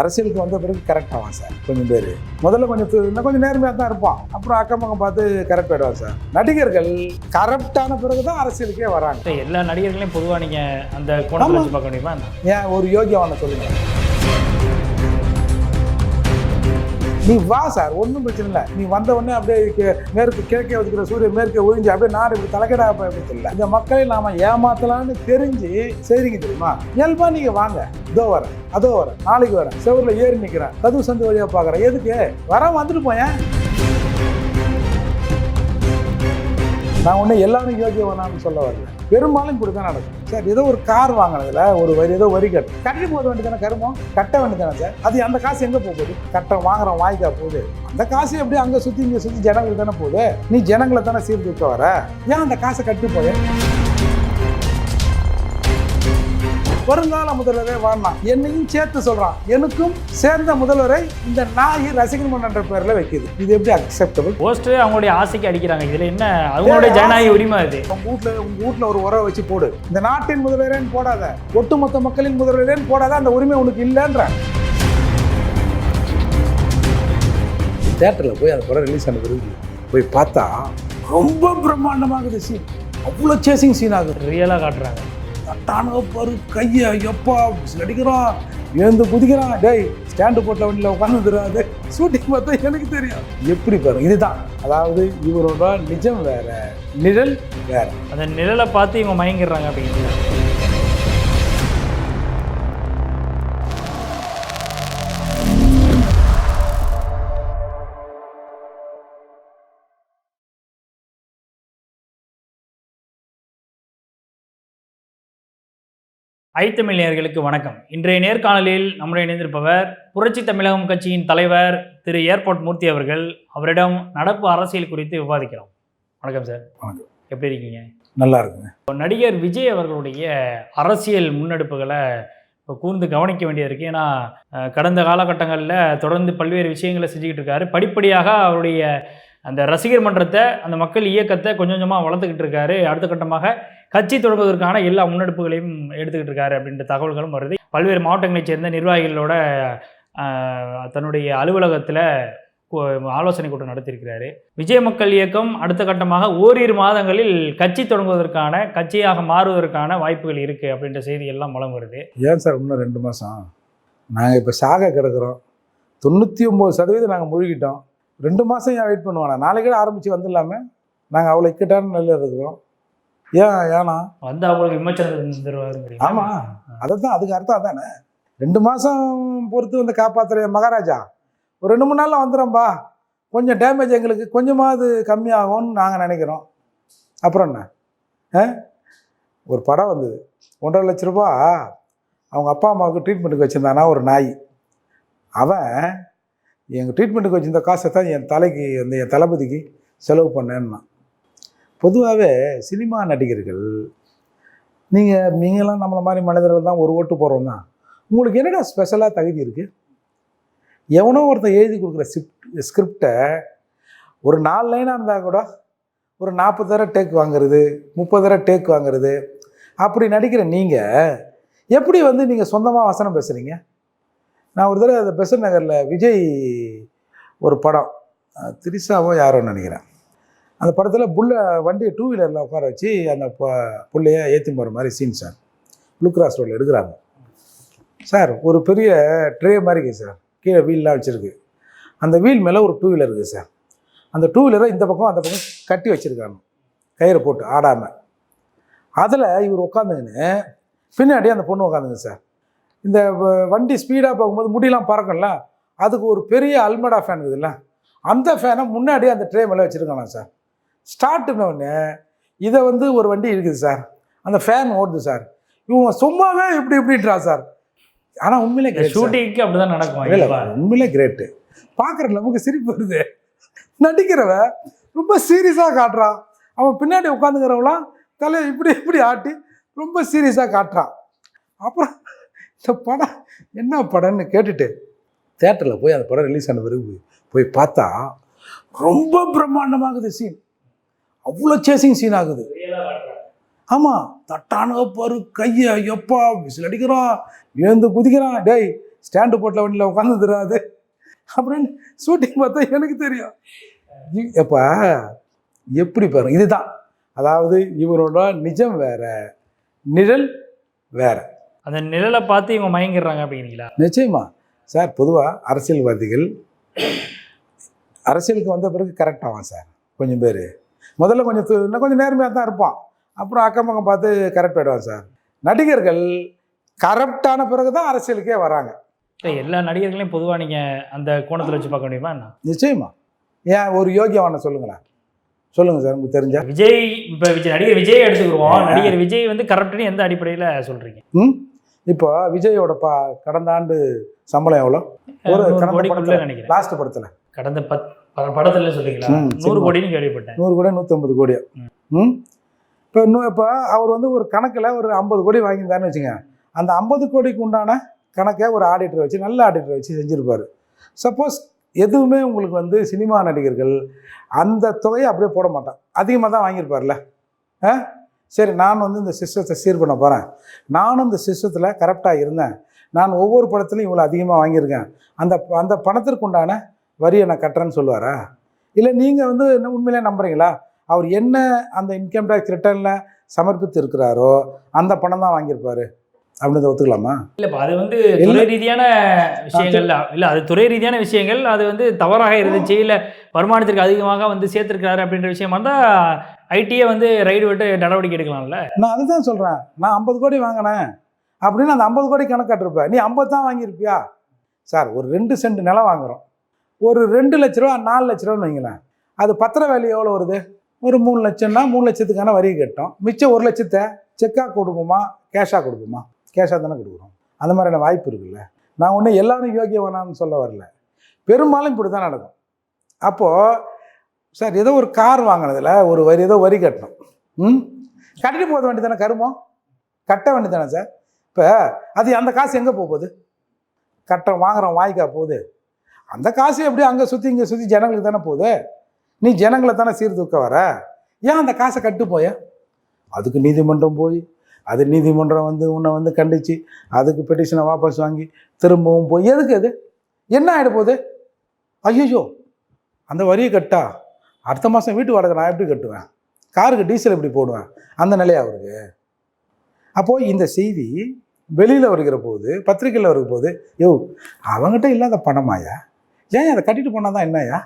அரசியலுக்கு வந்த பிறகு கரெக்ட் ஆவான் சார் கொஞ்சம் பேர். முதல்ல கொஞ்சம் கொஞ்சம் நேர்மையாக தான் இருப்பான். அப்புறம் அக்கம் பக்கம் பார்த்து கரெக்ட் ஆயிடுவான் சார். நடிகர்கள் கரெக்டான பிறகு தான் அரசியலுக்கே வராங்க. எல்லா நடிகர்களையும் பொதுவா நீங்க அந்த வச்சு பார்க்க முடியுமா? ஏன் ஒரு யோகியவான சொல்லுங்க. நீ வா சார் ஒன்றும் பிரச்சனை இல்லை. நீ வந்த உடனே அப்படியே மேற்கு கிழக்கே வச்சுக்கிற சூரியன் மேற்கே ஒழிஞ்சு அப்படியே நான் இப்படி தலைக்கடா இல்லை இந்த மக்களை நாம ஏமாத்தலாம்னு தெரிஞ்சு செய்றீங்க தெரியுமா? இயல்பா நீங்க வாங்க. இதோ வரேன் அதோ வரேன் நாளைக்கு வரேன். செவரில் ஏறி நிற்கிறேன் கதவு சந்து வழியாக பார்க்குறேன் எதுக்கு? வர வந்துட்டு போயேன். நான் ஒன்றும் எல்லாரும் யோகியவனான்னு சொல்ல வரல. பெரும்பாலும் இப்படி தான் நடக்கும். சார் ஏதோ ஒரு கார் வாங்கினதுல ஒரு வரி ஏதோ வரி கட்டு கட்டி போக வேண்டியதானே கருமம் கட்ட வேண்டியதானே சார்? அது அந்த காசு எங்கே போகுது? கட்ட வாங்குறோம் வாங்கிக்கா போகுது? அந்த காசு எப்படி அங்கே சுற்றி இங்கே சுற்றி ஜனங்களுக்கு தானே போகுது? நீ ஜனங்களை தானே சீர்திருத்த வர? ஏன் அந்த காசை கட்டி போய வருங்கால முதல்வரே வாழலாம் என்னையும் சேர்த்து சொல்றான். எனக்கும் சேர்ந்த முதல்வரை இந்த நாய் ரசிகர் மன்ற பேர்ல வைக்குது இது எப்படி அக்செப்டபிள் போஸ்டர் அவங்களுடைய ஆசைக்கு அடிக்கிறாங்க. இதுல என்ன? அவங்களுடைய ஜனநாயக உரிமை அது. உங்க வீட்ல உங்க வீட்ல ஒரு உறவை வச்சு போடு. இந்த நாட்டின் முதல்வரேன்னு போடாத. ஒட்டுமொத்த மக்களின் முதல்வரேன்னு போடாத. அந்த உரிமை உனக்கு இல்லைன்ற. தேட்டரில் போய் அந்த படம் ரிலீஸ் ஆன பிறகு போய் பார்த்தா ரொம்ப பிரம்மாண்டமாகுது சீன் அவ்வளோ சேசிங் சீன் ஆகுது. ரியலா காட்டுறாங்க. தட்டானுக பாரு கையை எப்பா அடிக்கிறான்? எழுந்து குதிக்கிறான்? டேய் ஸ்டாண்டு போட்ட வண்டியில் உட்காந்துருது ஷூட்டிங் பார்த்தா எனக்கு தெரியும் எப்படி பாருங்க இதுதான். அதாவது இவரோட நிஜம் வேற நிழல் வேற. அந்த நிழலை பார்த்து இவங்க மயங்கிடுறாங்க அப்படிங்கிறது ஐத்தமிழ் நேயர்களுக்கு வணக்கம். இன்றைய நேர்காணலில் நம்முடைய இணைந்திருப்பவர் புரட்சி தமிழகம் கட்சியின் தலைவர் திரு. ஏர்போர்ட் மூர்த்தி அவர்கள். அவரிடம் நடப்பு அரசியல் குறித்து விவாதிக்கிறோம். வணக்கம் சார். வணக்கம். எப்படி இருக்கீங்க? நல்லா இருக்குங்க. நடிகர் விஜய் அவர்களுடைய அரசியல் முன்னெடுப்புகளை இப்போ கூர்ந்து கவனிக்க வேண்டியது இருக்குது ஏன்னா கடந்த காலகட்டங்களில் தொடர்ந்து பல்வேறு விஷயங்களை செஞ்சுக்கிட்டு இருக்காரு. படிப்படியாக அவருடைய அந்த ரசிகர் மன்றத்தை அந்த மக்கள் இயக்கத்தை கொஞ்சம் கொஞ்சமாக வளர்த்துக்கிட்டு இருக்காரு. அடுத்த கட்டமாக கட்சி தொடங்குவதற்கான எல்லா முன்னெடுப்புகளையும் எடுத்துக்கிட்டு இருக்காரு அப்படின்ற தகவல்களும் வருது. பல்வேறு மாவட்டங்களைச் சேர்ந்த நிர்வாகிகளோட தன்னுடைய அலுவலகத்தில் ஆலோசனை கூட்டம் நடத்தியிருக்கிறாரு. விஜய் மக்கள் இயக்கம் அடுத்த கட்டமாக ஓரிரு மாதங்களில் கட்சி தொடங்குவதற்கான கட்சியாக மாறுவதற்கான வாய்ப்புகள் இருக்குது அப்படின்ற செய்தி எல்லாம் மூலம் வருது. ஏன் சார் இன்னும் ரெண்டு மாதம் நாங்கள் இப்போ சாக கிடக்குறோம். தொண்ணூற்றி ஒம்பது சதவீதம் நாங்கள் முழுகிட்டோம். ரெண்டு மாதம் ஏன் வெயிட் பண்ணுவானா? நாளைக்கு ஆரம்பித்து வந்துடலாமே? நாங்கள் அவ்வளோ இக்கட்டான நிலையில் இருக்கிறோம். ஏன் ஏன்னா? வந்து அவங்களுக்கு விமர்சனம் தருவாரு ஆமாம் அதை தான் அதுக்கு அர்த்தம் அதானே? ரெண்டு மாதம் பொறுத்து வந்து காப்பாற்றுற மகாராஜா. ஒரு ரெண்டு மூணு நாளில் வந்துடும்பா கொஞ்சம் டேமேஜ் எங்களுக்கு கொஞ்சமாவது கம்மியாகும்னு நாங்கள் நினைக்கிறோம். அப்புறம் என்ன? ஆ? ஒரு படம் வந்தது. ஒன்றரை லட்ச ரூபா. அவங்க அப்பா அம்மாவுக்கு ட்ரீட்மெண்ட்டுக்கு வச்சுருந்தானா ஒரு நாய். அவன் எங்கள் ட்ரீட்மெண்ட்டுக்கு வச்சிருந்த காசை தான் என் தலைக்கு அந்த என் தளபதிக்கு செலவு பண்ணேன்னா. பொதுவாகவே சினிமா நடிகர்கள் நீங்கள் நீங்களாம் நம்மளை மாதிரி மனிதர்கள் தான் ஒரு ஓட்டு போகிறோம் தான் உங்களுக்கு என்னடா ஸ்பெஷலாக தகுதி இருக்குது எவனோ ஒருத்தன் எழுதி கொடுக்குற ஸ்கிரிப்ட் ஸ்கிரிப்டை ஒரு நாலு லைனாக இருந்தால் கூட ஒரு நாற்பது தடவை டேக் வாங்குறது முப்பது தடவை டேக் வாங்குறது அப்படி நடிக்கிற நீங்கள் எப்படி வந்து நீங்கள் சொந்தமாக வசனம் பேசுகிறீங்க நான் ஒரு தடவை அந்த பெசன் நகரில் விஜய் ஒரு படம். திரிசாவோ யாரோன்னு நினைக்கிறேன். அந்த படத்தில் புல்ல வண்டியை டூ வீலரில் உட்கார வச்சு அந்த ப புள்ளைய ஏற்றி போகிற மாதிரி சீன் சார் ப்ளூ கிராஸ் ரோடில் எடுக்கிறாங்க. சார் ஒரு பெரிய ட்ரே மாதிரி இருக்குது சார் கீழே வீல்லாம் வச்சுருக்கு. அந்த வீல் மேலே ஒரு டூ வீலர் இருக்குது சார் அந்த டூ வீலரை இந்த பக்கம் அந்த பக்கம் கட்டி வச்சுருக்காங்க. கயிறை போட்டு ஆடாமல் அதில் இவர் உட்காந்துங்கன்னு பின்னாடி அந்த பொண்ணு உட்காந்துங்க சார் இந்த வண்டி ஸ்பீடாக போகும்போது முடியெல்லாம் பறக்கும்ல? அதுக்கு ஒரு பெரிய அல்மடா ஃபேன் இருக்குதுல்ல? அந்த ஃபேனை முன்னாடி அந்த ட்ரே மேலே வச்சுருக்காங்க சார். ஸ்டார்ட்ன உடனே இதை வந்து ஒரு வண்டி இருக்குது சார். அந்த ஃபேன் ஓடுது சார். இவங்க சும்மாவே இப்படி இப்படின்றா சார். ஆனால் உண்மையிலே. ஷூட்டிங்க்கு அப்படிதான் நடக்கும் இல்ல. உண்மையிலே கிரேட்டு பார்க்குற நமக்கு சிரிப்பு வருது. நடிக்கிறவ ரொம்ப சீரியஸாக காட்டுறான் அவன் பின்னாடி உட்காந்துக்கிறவங்களாம் தலையை இப்படி இப்படி ஆட்டி ரொம்ப சீரியஸாக காட்டுறான் அப்புறம் இந்த படம் என்ன படம்னு கேட்டுட்டு தேட்டரில் போய் அந்த படம் ரிலீஸ் ஆன பிறகு போய் பார்த்தா ரொம்ப பிரம்மாண்டமாகுது சீன் அவ்வளோ சேசிங் சீன் ஆகுது. ஆமாம் தட்டானுக பாரு கையை எப்பா விசில் அடிக்கிறான் எழுந்து குதிக்கிறான் டேய் ஸ்டாண்டு போட்டில் வண்டியில் உட்காந்து தராது அப்படின்னு ஷூட்டிங் பார்த்தா எனக்கு தெரியும். எப்போ எப்பா எப்படி பாருங்க இதுதான். அதாவது இவரோட நிஜம் வேற நிழல் வேறு. அந்த நிழலை பார்த்து இவங்க மயங்கிடுறாங்க அப்படிங்கிறீங்களா? நிச்சயமா. சார் பொதுவாக அரசியல்வாதிகள் அரசியலுக்கு வந்த பிறகு கரெக்ட் சார் கொஞ்சம் பேர். முதல்ல கொஞ்சம் இன்னும் கொஞ்சம் நேர்மையாக தான் இருப்பான். அப்புறம் அக்கம் பக்கம் பார்த்து கரெக்ட் ஆகிடுவான் சார். நடிகர்கள் கரெக்டான பிறகு தான் அரசியலுக்கே வராங்க. எல்லா நடிகர்களையும் பொதுவாக நீங்கள் அந்த கோணத்தில் வச்சு பார்க்க முடியுமா என்ன? நிச்சயமா. ஏன் ஒரு யோகியவான சொல்லுங்களேன். சொல்லுங்க சார் உங்களுக்கு தெரிஞ்சா. விஜய் இப்போ விஜய் நடிகர் விஜய் எடுத்துக்கிடுவோம். நடிகர் விஜய் வந்து கரெக்டுன்னு எந்த அடிப்படையில் சொல்கிறீங்க ம்? இப்போ விஜயோட பா கடந்த ஆண்டு சம்பளம் எவ்வளோ? ஒரு கடந்த படத்தில் லாஸ்ட் படத்தில். கடந்த பத் படத்துல சொல்றீங்களா? நூறு. கோடின்னு கேள்விப்பட்டேன். நூறு கோடி நூற்றம்பது கோடி ம். ம்? இப்போ இன்னும் இப்போ அவர் வந்து ஒரு கணக்கில் ஒரு ஐம்பது கோடி வாங்கியிருந்தாருன்னு வச்சுங்க அந்த ஐம்பது கோடிக்கு உண்டான கணக்கை ஒரு ஆடிட்டர் வச்சு நல்ல ஆடிட்டர் வச்சு செஞ்சுருப்பார். சப்போஸ் எதுவுமே உங்களுக்கு வந்து சினிமா நடிகர்கள் அந்த தொகையை அப்படியே போட மாட்டான். அதிகமாக தான் வாங்கியிருப்பார்ல. ஆ சரி நான் வந்து இந்த சிஸ்டத்தை சீர் பண்ண போகிறேன் நானும் இந்த சிஸ்டத்தில் கரெக்டாக இருந்தேன். நான் ஒவ்வொரு படத்துலையும் இவ்வளோ அதிகமாக வாங்கியிருக்கேன். அந்த அந்த பணத்திற்கு உண்டான வரியை நான் கட்டுறேன்னு சொல்லுவாரா? இல்லை நீங்கள் வந்து என்ன உண்மையிலே நம்புறீங்களா? அவர் என்ன அந்த இன்கம் டேக்ஸ் ரிட்டர்னில் சமர்ப்பித்து இருக்கிறாரோ அந்த பணம் தான் வாங்கியிருப்பார். அப்படின்னு ஒத்துக்கலாமா? இல்லப்பா அது வந்து. துறை ரீதியான விஷயங்கள் இல்ல அது துறை ரீதியான விஷயங்கள் அது வந்து தவறாக இருந்துச்சு இல்ல வருமானத்திற்கு அதிகமாக வந்து சேர்த்திருக்காரு அப்படின்ற விஷயமா இருந்தா ஐடியே வந்து ரைடு விட்டு நடவடிக்கை எடுக்கலாம்ல? நான் அதுதான் சொல்கிறேன் நான் ஐம்பது கோடி வாங்கினேன். அப்படின்னு அந்த ஐம்பது கோடி கணக்கு காட்டிருப்பேன். நீ ஐம்பது தான் வாங்கியிருப்பியா? சார் ஒரு ரெண்டு சென்ட் நிலம் வாங்குறோம். ஒரு ரெண்டு லட்ச ரூபா நாலு லட்ச ரூபான்னு வைங்களேன். அது பத்திர வேல்யூ எவ்வளோ வருது? ஒரு மூணு லட்சம்னா மூணு லட்சத்துக்கான வரி கட்டும். மிச்சம் ஒரு லட்சத்தை செக்காக கொடுப்போமா? கேஷாக கொடுப்போமா? கேஷாக தானே கொடுக்குறோம். அந்த மாதிரியான வாய்ப்பு இருக்குல்ல? நான் ஒன்றும் எல்லாரும் யோகியம் வேணாம்னு சொல்ல வரல. பெரும்பாலும் இப்படி தான் நடக்கும். அப்போது சார் ஏதோ ஒரு கார் வாங்கினதில் ஒரு வரி ஏதோ வரி கட்டணும். ம்? கட்டிட்டு போக வேண்டியதானே கருமம்? கட்ட வேண்டியதானே சார்? இப்போ அது அந்த காசு எங்கே போகுது? கட்ட வாங்குறோம் வாய்க்கா போகுது? அந்த காசு எப்படி அங்கே சுற்றி இங்கே சுற்றி ஜனங்களுக்கு தானே போகுது? நீ ஜனங்களை தானே சீர்தூக்க வர? ஏன் அந்த காசை கட்டு போய? அதுக்கு நீதிமன்றம் போய் அது நீதிமன்றம் வந்து உன்னை வந்து கண்டிச்சு அதுக்கு பெட்டிஷனை வாபஸ் வாங்கி திரும்பவும் போய் எதுக்கு அது என்ன ஆகிட போகுது? ஐயோ அந்த வரியை கட்டா? அடுத்த மாதம் வீட்டு வாடகை நான் எப்படி கட்டுவேன்? காருக்கு டீசல் எப்படி போடுவேன்? அந்த நிலையா அவருக்கு? அப்போது இந்த செய்தி வெளியில் வருகிற போது பத்திரிக்கையில் வருகிற போது யோ அவங்ககிட்ட இல்லாத பணமாயா? ஏன் அதை கட்டிட்டு போனால் தான் என்னையா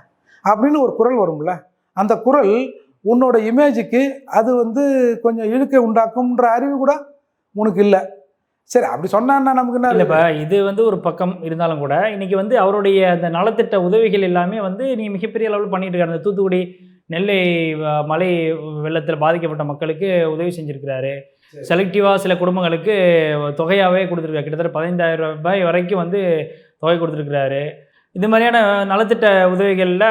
அப்படின்னு ஒரு குரல் வரும்ல. அந்த குரல் உன்னோட இமேஜுக்கு அது வந்து கொஞ்சம் இழுக்கை உண்டாக்கும்ன்ற அறிவு கூட உனக்கு இல்லை. சரி அப்படி சொன்னான்னா நமக்கு என்ன இல்லப்பா இது வந்து ஒரு பக்கம் இருந்தாலும் கூட இன்னைக்கு வந்து அவருடைய அந்த நலத்திட்ட உதவிகள் எல்லாமே வந்து நீங்க மிகப்பெரிய அளவில் பண்ணிட்டு இருக்காரு. அந்த தூத்துக்குடி நெல்லை மழை வெள்ளத்தில் பாதிக்கப்பட்ட மக்களுக்கு உதவி செஞ்சிருக்கிறாரு. சரி. செலக்டிவாக சில குடும்பங்களுக்கு தொகையாகவே கொடுத்துருக்காரு. கிட்டத்தட்ட பதினைந்தாயிரம் ரூபாய் வரைக்கும் வந்து தொகை கொடுத்துருக்கிறாரு. இது மாதிரியான நலத்திட்ட உதவிகளில்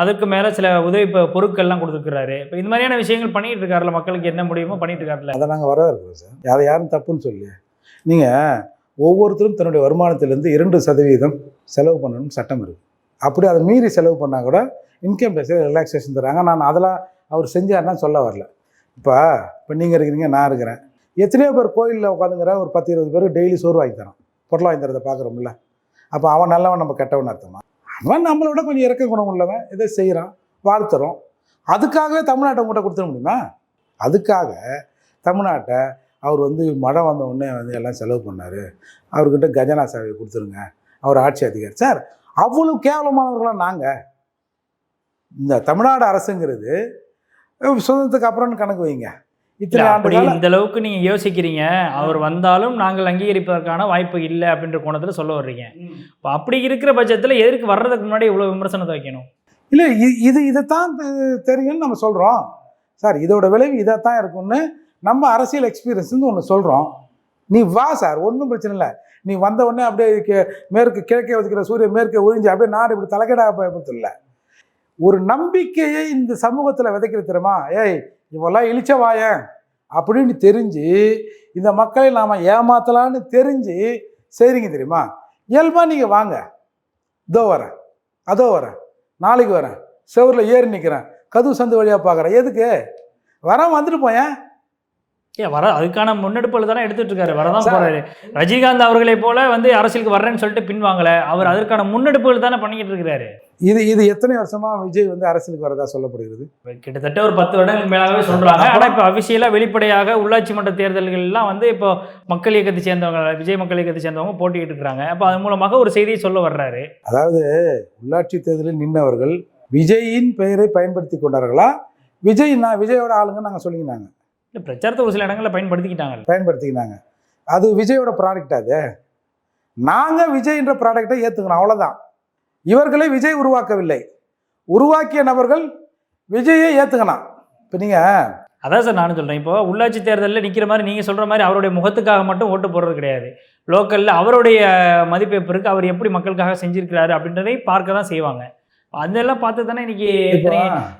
அதுக்கு மேலே சில உதவி பொருட்கள்லாம் கொடுத்துருக்கிறாரு. இப்போ இந்த மாதிரியான விஷயங்கள் பண்ணிகிட்டு இருக்காருல மக்களுக்கு என்ன முடியுமோ பண்ணிட்டு இருக்காருல அதை நாங்கள் வரவேற்கிறோம் சார். அதை யாரும் தப்புன்னு சொல்லி நீங்கள் ஒவ்வொருத்தரும் தன்னுடைய வருமானத்திலேருந்து இரண்டு சதவீதம் செலவு பண்ணணும் சட்டம் இருக்குது அப்படி அதை மீறி செலவு பண்ணால் கூட இன்கம் டேக்ஸில் ரிலாக்ஸேஷன் தராங்க. நான் அதெல்லாம் அவர் செஞ்சாருன்னா சொல்ல வரல. இப்போ இப்போ நீங்கள் இருக்கிறீங்க நான் இருக்கிறேன். எத்தனையோ பேர் கோயிலில் உட்காந்துங்கிற ஒரு பத்து இருபது பேர் டெய்லி சோறு வாங்கி தரான். பொருள் வாங்கி தரதை பார்க்குறோம்ல. அப்போ அவன் நல்லவன் நம்ம கெட்டவன் அர்த்தமா? அவன் நம்மளோட கொஞ்சம் இறக்க குணம் உள்ளவன் இதை செய்கிறான் வாழ்த்துறோம். அதுக்காகவே தமிழ்நாட்டை உங்கள்கிட்ட கொடுத்துட முடியுமா? அதுக்காக தமிழ்நாட்டை அவர் வந்து மழை வந்த உடனே வந்து எல்லாம் செலவு பண்ணார். அவர்கிட்ட கஜனா சேவையை கொடுத்துருங்க. அவர் ஆட்சி அதிகாரி. சார் அவ்வளோ கேவலமானவர்களாக நாங்கள் இந்த தமிழ்நாடு அரசுங்கிறது சுதந்திரத்துக்கு அப்புறம்னு கணக்கு வைங்க. அப்படி இந்த அளவுக்கு நீங்க யோசிக்கிறீங்க. அவர் வந்தாலும் நாங்கள் அங்கீகரிப்பதற்கான வாய்ப்பு இல்லை அப்படின்ற கோணத்துல சொல்ல வர்றீங்க. இப்போ அப்படி இருக்கிற பட்சத்துல எதற்கு வர்றதுக்கு முன்னாடி இவ்வளவு விமர்சனத்தை வைக்கணும்? இல்லை இது இதைத்தான் தெரியும்னு நம்ம சொல்கிறோம் சார் இதோட விளைவு இதைத்தான் இருக்கும்னு நம்ம அரசியல் எக்ஸ்பீரியன்ஸ்னு ஒன்று சொல்கிறோம் நீ வா சார் ஒன்றும் பிரச்சனை இல்லை. நீ வந்த உடனே அப்படியே கே- மேற்கு கிழக்கே ஒதுக்கிற சூரியன் மேற்கே உறிஞ்சி அப்படியே நாடு இப்படி தலைக்கடாக இல்லை ஒரு நம்பிக்கையை இந்த சமூகத்தில் விதைக்கிற தெரியுமா? ஏய் இவெல்லாம் இழிச்ச வாயன் அப்படின்னு தெரிஞ்சு இந்த மக்களை நாம் ஏமாத்தலான்னு தெரிஞ்சு செய்கிறீங்க தெரியுமா? இயல்பாக நீங்கள் வாங்க. இதோ வரேன். அதோ வரேன். நாளைக்கு வரேன். செவரில் ஏறி நிற்கிறேன் கதவு சந்து வழியாக பார்க்குறேன் எதுக்கு? வரேன் வந்துட்டு போயேன். ஏன் வர அதுக்கான முன்னெடுப்புகள் தானே எடுத்துட்டு இருக்காரு வரதான். போறாரு. ரஜினிகாந்த் அவர்களை போல வந்து அரசியலுக்கு வர்றேன்னு சொல்லிட்டு பின்வாங்கல. அவர் அதற்கான முன்னெடுப்புகள் தானே பண்ணிக்கிட்டு இருக்கிறாரு இது இது எத்தனை வருஷமா விஜய் வந்து அரசியலுக்கு வரதா சொல்லப்படுகிறது? கிட்டத்தட்ட ஒரு பத்து வருடங்களுக்கு மேலாகவே சொல்றாங்க. ஆனா இப்போ அபிஷியலா வெளிப்படையாக உள்ளாட்சி மன்ற தேர்தல்கள் எல்லாம் வந்து இப்போ மக்கள் இயக்கத்தை சேர்ந்தவங்க விஜய் மக்கள் இயக்கத்தை சேர்ந்தவங்க போட்டிக்கிட்டு இருக்காங்க. அப்போ அது மூலமாக ஒரு செய்தியை சொல்ல வர்றாரு. அதாவது உள்ளாட்சி தேர்தலில் நின்றவர்கள் விஜயின் பெயரை பயன்படுத்தி கொண்டார்களா? விஜய் நான் விஜயோட ஆளுங்க நாங்கள் சொல்லிக்கினாங்க. இல்ல பிரச்சாரத்தை ஒரு சில இடங்களில் பயன்படுத்திக்கிட்டாங்க. பயன்படுத்திக்கினாங்க அது விஜயோட ப்ராடக்ட் அது. நாங்கள் விஜய்ன்ற ப்ராடக்டை ஏற்றுக்கணும் அவ்வளோதான் இவர்களை விஜய் உருவாக்கவில்லை. உருவாக்கிய நபர்கள் விஜயை ஏற்றுக்கணும் இப்போ நீங்கள் அதான் சார் நானும் சொல்றேன். இப்போ உள்ளாட்சி தேர்தலில் நிக்கிற மாதிரி நீங்க சொல்ற மாதிரி அவருடைய முகத்துக்காக மட்டும் ஓட்டு போடுறது கிடையாது. லோக்கல்ல அவருடைய மதிப்பேப்பிற்கு அவர் எப்படி மக்களுக்காக செஞ்சிருக்கிறாரு அப்படின்றதையும் பார்க்க தான் செய்வாங்க. அதெல்லாம் பார்த்து தானே இன்னைக்கு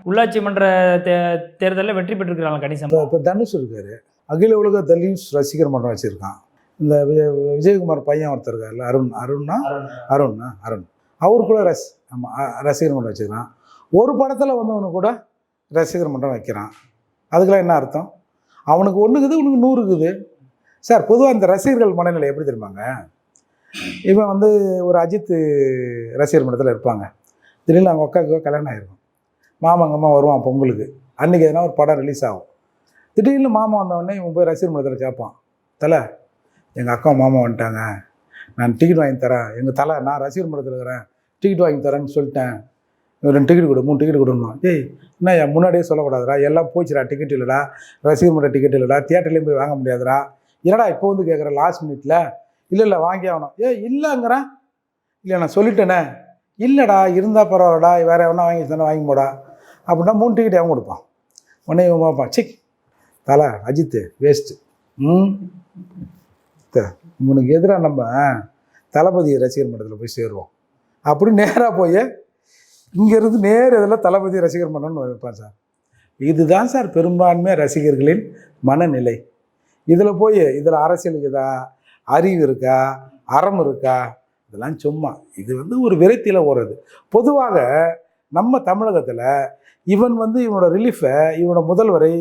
உள்ளாட்சி மன்ற தே தேர்தலில் வெற்றி பெற்றிருக்கிறாங்க கணிசம். இப்போ தனுஷ் இருக்காரு. அகில உலக தனுஷ் ரசிகர் மன்றம் வச்சுருக்கான். இந்த விஜய் விஜயகுமார் பையன் ஒருத்தர் இருக்கார்ல அருண் அருண்னா? அருண்னா அருண் அவர் கூட ரஸ் ஆமாம் ரசிகர் மன்றம் வச்சுக்கிறான் ஒரு படத்தில் வந்தவனு கூட ரசிகர் மன்றம் வைக்கிறான். அதுக்கெல்லாம் என்ன அர்த்தம்? அவனுக்கு ஒன்றுக்குது உனக்கு நூறுக்குது. சார் பொதுவாக இந்த ரசிகர்கள் மனநிலை எப்படி தெரியுமாங்க? இவன் வந்து ஒரு அஜித் ரசிகர் மன்றத்தில் இருப்பாங்க. திடீர்னு அவங்க அக்காவுக்கு கல்யாணம் ஆயிருக்கும். மாமாங்க அம்மா வருவான் பொங்கலுக்கு. அன்றைக்கி எதனா ஒரு படம் ரிலீஸ் ஆகும். திடீர்னு மாமா வந்தவொடனே இவன் போய் ரசிகர் மன்றத்தில் கேட்பான். தலை எங்கள் அக்கா மாமா வந்துட்டாங்க. நான் டிக்கெட் வாங்கி தரேன். எங்கள் தலை நான் ரசிகர் மன்றத்தில் இருக்கிறேன். டிக்கெட் வாங்கி தரேன்னு சொல்லிட்டேன். ரெண்டு டிக்கெட் கொடு மூணு டிக்கெட் கொடுணும் ஏய் என்ன என் முன்னாடியே சொல்லக்கூடாதுடா. எல்லாம் போச்சுடா டிக்கெட் இல்லைடா. ரசிகர் மன்ற டிக்கெட் இல்லைடா. தியேட்டர்லேயும் போய் வாங்க முடியாதுடா. என்னடா இப்போ வந்து கேட்குற லாஸ்ட் மினிட்ல இல்லை இல்லை வாங்கி ஆகணும். ஏய் இல்லைங்கிறேன். இல்லை நான் சொல்லிட்டேனே. இல்லைடா இருந்தால் பரவாயில்லடா வேறு எவனா வாங்கி தானே வாங்கி போடா அப்படின்னா மூணு டிக்கெட் அவன் கொடுப்பான். உடனே இவன் பார்ப்பான் சிக் தலை அஜித்து வேஸ்ட்டு ம்? த- இவனுக்கு எதிராக நம்ம தளபதி ரசிகர் மன்றத்தில் போய் சேருவோம். அப்படி நேராக போய் இங்கேருந்து நேர் இதில் தளபதி ரசிகர் மன்றம்னு வைப்பான் சார். இதுதான் சார் பெரும்பான்மை ரசிகர்களின் மனநிலை. இதில் போய் இதில் அரசியல் இருக்குதா அறிவு இருக்கா அறம் இருக்கா இதெல்லாம் சும்மா. இது வந்து ஒரு விரக்தியில் ஓடுறது. பொதுவாக நம்ம தமிழகத்தில் இவன் வந்து இவனோட ரிலீஃபை இவனோட முதல்வரை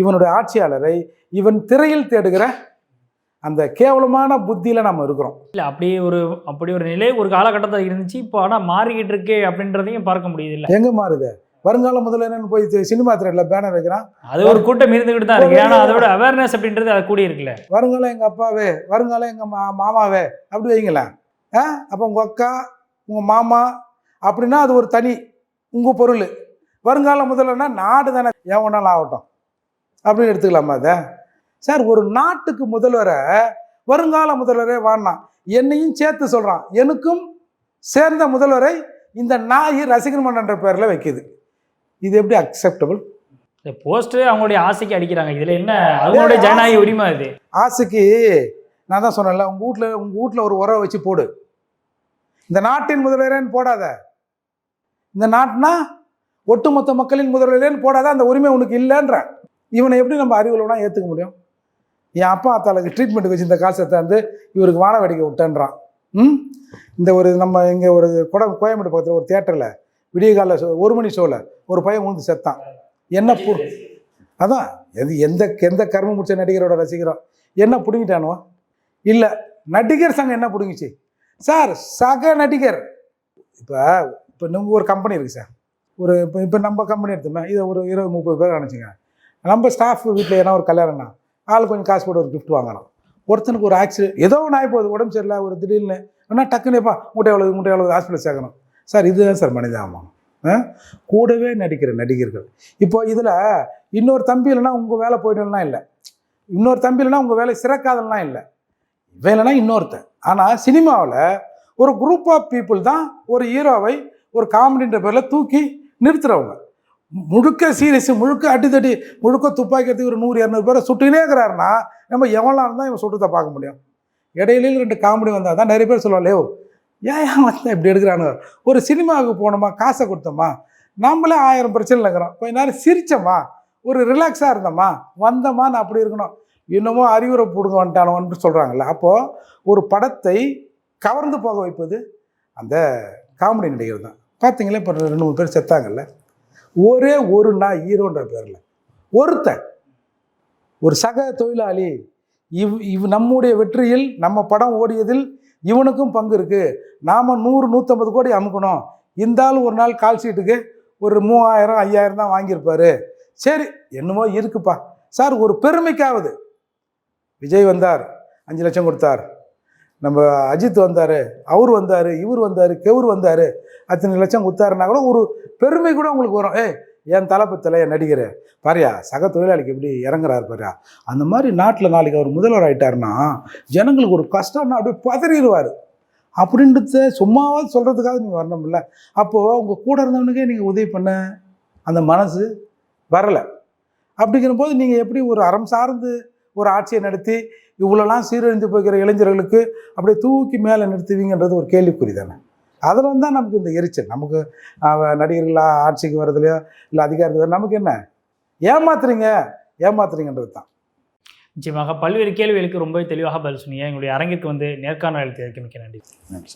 இவனுடைய ஆட்சியாளரை இவன் திரையில் தேடுகிற அந்த கேவலமான புத்தியில் நம்ம இருக்கிறோம். இல்லை அப்படி ஒரு அப்படி ஒரு நிலை ஒரு காலகட்டத்தில் இருந்துச்சு. இப்போ ஆனால் மாறிக்கிட்டு இருக்கே அப்படின்றதையும் பார்க்க முடியுது இல்லை. எங்கே மாறுது? வருங்கால முதல்வர்னு போய் சினிமா திரையில் பேனர் வைக்கிறான். அது ஒரு கூட்டம் இருந்துகிட்டு தான் இருக்கு. ஏன்னா அதோட அவேர்னஸ் அப்படின்றது அது கூடி இருக்குல்ல வருங்காலம் எங்கள் அப்பாவே வருங்காலம் எங்கள் மா மாமாவே அப்படி வைங்களேன். அப்போ உங்கள் அக்கா உங்கள் மாமா அப்படின்னா அது ஒரு தனி உங்கள் பொருள். வருங்கால முதல்வர்னா நாடு தானே ஒன்றாலும் ஆகட்டும். அப்படின்னு எடுத்துக்கலாமா அதை? சார் ஒரு நாட்டுக்கு முதல்வரை வருங்கால முதல்வரே வாடினான் என்னையும் சேர்த்து சொல்கிறான் எனக்கும் சேர்ந்த முதல்வரை இந்த நாய் ரசிகர் மன்றன்ற பேரில் வைக்குது. இது எப்படி அக்செப்டபிள் இந்த போஸ்ட் அவங்களுடைய ஆசைக்கு அடிக்கிறாங்க. இதுல என்ன? அவங்களுடைய ஜனநாயக உரிமை அது. ஆசைக்கு நான் தான் சொன்னேன்ல உங்கள் வீட்டில் உங்கள் வீட்டில் ஒரு உரம் வச்சு போடு. இந்த நாட்டின் முதல்வரேன்னு போடாத. இந்த நாட்டுனா ஒட்டுமொத்த மக்களின் முதல்வரேன்னு போடாத அந்த உரிமை உனக்கு இல்லைன்ற இவனை எப்படி நம்ம அறிவுலனா ஏற்றுக்க முடியும்? என் அப்பா அத்தாளுக்கு ட்ரீட்மெண்ட்டுக்கு வச்சு இந்த காசை தந்து இவருக்கு வான வேடிக்கை விட்டேன்றான். ம்? இந்த ஒரு நம்ம இங்கே ஒரு கொட கோயம்பேடு பக்கத்தில் ஒரு தேட்டரில் விடிய கால ஒரு மணி ஷோவில் ஒரு பையன் ஊந்து செத்தான். என்ன பு அதான் எது எந்த எந்த கர்மம் முடிச்ச நடிகரோட ரசிக்கிறோம் என்ன பிடுங்கிட்டானோ? இல்லை நடிகர் சங்கம் என்ன பிடுங்கிச்சு? சார் சக நடிகர். இப்போ இப்போ நம்ம ஒரு கம்பெனி இருக்குது சார். ஒரு இப்போ இப்போ நம்ம கம்பெனி எடுத்தோமே இதை ஒரு இருபது முப்பது பேர் நினச்சிங்க நம்ம ஸ்டாஃப் வீட்டில் ஏன்னா ஒரு கல்யாணம்னா ஆள் கொஞ்சம் காசு போட்டு ஒரு கிஃப்ட் வாங்குறோம் ஒருத்தனுக்கு ஒரு ஆக்சிடென்ட் ஏதோ ஒன்று ஆகி போகுது உடம்பு சரியில்லை ஒரு திடீர்னு. ஆனால் டக்குன்னு எப்பா மூட்டை எவ்வளோ மூட்டை எவ்வளோ ஹாஸ்பிட்டல் சேர்க்கணும். சார் இதுதான் சார் மனிதாபம் ஆ? கூடவே நடிக்கிற நடிகர்கள். இப்போ இதில் இன்னொரு தம்பி இல்லைன்னா உங்கள் வேலை போயிடலாம் இல்லை. இன்னொரு தம்பி இல்லைன்னா உங்கள் வேலை சிறக்காதலாம் இல்லை. வேலைனா இன்னொருத்தன். ஆனால் சினிமாவில் ஒரு குரூப் ஆஃப் பீப்புள் தான் ஒரு ஹீரோவை ஒரு காமெடின்ற பேரில் தூக்கி நிறுத்துறவங்க. முழுக்க சீரியஸ் முழுக்க அடித்தடி முழுக்க துப்பாக்கி எடுத்து ஒரு நூறு இரநூறு பேரை சுட்டுக்கினே இருக்கிறாருன்னா நம்ம எவ்வளோ இருந்தால் இவன் சுட்டத்தை பார்க்க முடியும். இடையில ரெண்டு காமெடி வந்தால் தான் நிறைய பேர் சொல்லுவாள் லேவ் ஏன் ஏன் வந்து இப்படி எடுக்கிறானு? ஒரு சினிமாவுக்கு போனோமா காசை கொடுத்தோமா? நம்மளே ஆயிரம் பிரச்சனை இருக்கிறோம். கொஞ்ச நேரம் சிரிச்சோமா? ஒரு ரிலாக்ஸாக இருந்தோமா? வந்தோமான்னு அப்படி இருக்கணும். இன்னமும் அறிவுரை பிடுங்க வந்துட்டானோன்னு சொல்கிறாங்கல்ல அப்போது ஒரு படத்தை கவர்ந்து போக வைப்பது அந்த காமெடி நடிகர் தான். பார்த்தீங்களா இப்போ ரெண்டு மூணு பேர் செத்தாங்கல்ல. ஒரே ஒரு நாள் ஹீரோன்ற பேரில். ஒருத்தன். ஒரு சக தொழிலாளி. இவ் இவ் நம்முடைய வெற்றியில் நம்ம படம் ஓடியதில் இவனுக்கும் பங்கு இருக்குது நாம் நூறு நூற்றம்பது கோடி அமுக்கணும். இருந்தாலும் ஒரு நாள் கால் சீட்டுக்கு ஒரு மூவாயிரம் ஐயாயிரம் தான் வாங்கியிருப்பாரு. சரி என்னமோ இருக்குப்பா. சார் ஒரு பெருமைக்காவது. விஜய் வந்தார் அஞ்சு லட்சம் கொடுத்தார். நம்ம அஜித் வந்தார் அவர் வந்தார் இவர் வந்தார் கெவுர் வந்தார். அத்தனை லட்சம் கொடுத்தாருன்னா கூட ஒரு பெருமை கூட உங்களுக்கு வரும். ஏய் என் தலைப்பத்தில் என் நடிகர். பாரியா சக தொழிலாளிக்கு எப்படி இறங்குறாரு பாரியா? அந்த மாதிரி நாட்டில் நாளைக்கு அவர் முதல்வர் ஆகிட்டார்னா ஜனங்களுக்கு ஒரு கஷ்டம்னா அப்படியே பதறிடுவார். அப்படின்றத சும்மாவாவது சொல்கிறதுக்காக நீங்கள் வரணும்ல. அப்போது உங்கள் கூட இருந்தவனுக்கே நீங்கள் உதவி பண்ண அந்த மனசு வரலை. அப்படிங்கிற போது நீங்கள் எப்படி ஒரு அறம் சார்ந்து ஒரு ஆட்சியை நடத்தி இவ்வளோலாம் சீரழிந்து போகிற இளைஞர்களுக்கு அப்படியே தூக்கி மேலே நிறுத்துவீங்கன்றது ஒரு கேள்விக்குறி தானே? அதில் தான் நமக்கு இந்த எரிச்சல். நமக்கு அஹ், நடிகர்களா ஆட்சிக்கு வர்றதுலையோ இல்லை அதிகாரத்துக்கு நமக்கு என்ன? ஏமாத்துறீங்க? ஏமாத்துறீங்கன்றது தான். நிச்சயமாக பல்வேறு கேள்விகளுக்கு ரொம்பவே தெளிவாக பதில் சொன்னீங்க. எங்களுடைய அரங்கிற்கு வந்து நேர்காணல் அளித்ததற்கு மிக்க நன்றி. நன்றி.